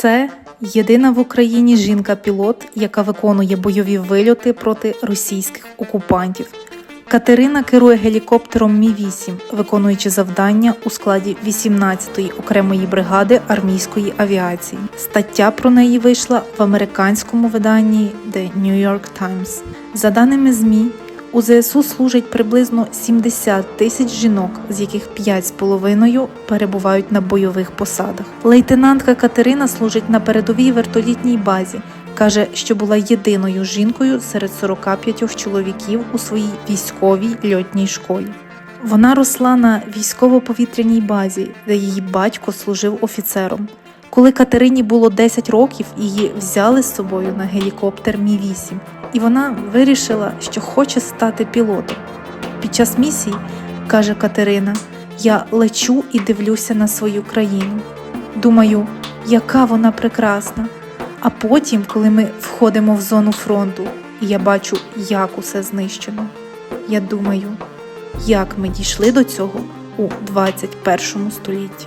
Це єдина в Україні жінка-пілот, яка виконує бойові вильоти проти російських окупантів. Катерина керує гелікоптером Мі-8, виконуючи завдання у складі 18-ї окремої бригади армійської авіації. Стаття про неї вийшла в американському виданні The New York Times. За даними ЗМІ, у ЗСУ служить приблизно 70 тисяч жінок, з яких 5,5 перебувають на бойових посадах. Лейтенантка Катерина служить на передовій вертолітній базі. Каже, що була єдиною жінкою серед 45 чоловіків у своїй військовій льотній школі. Вона росла на військово-повітряній базі, де її батько служив офіцером. Коли Катерині було 10 років, її взяли з собою на гелікоптер Мі-8, і вона вирішила, що хоче стати пілотом. Під час місії, каже Катерина, я лечу і дивлюся на свою країну. Думаю, яка вона прекрасна. А потім, коли ми входимо в зону фронту, і я бачу, як усе знищено, я думаю, як ми дійшли до цього у 21 столітті.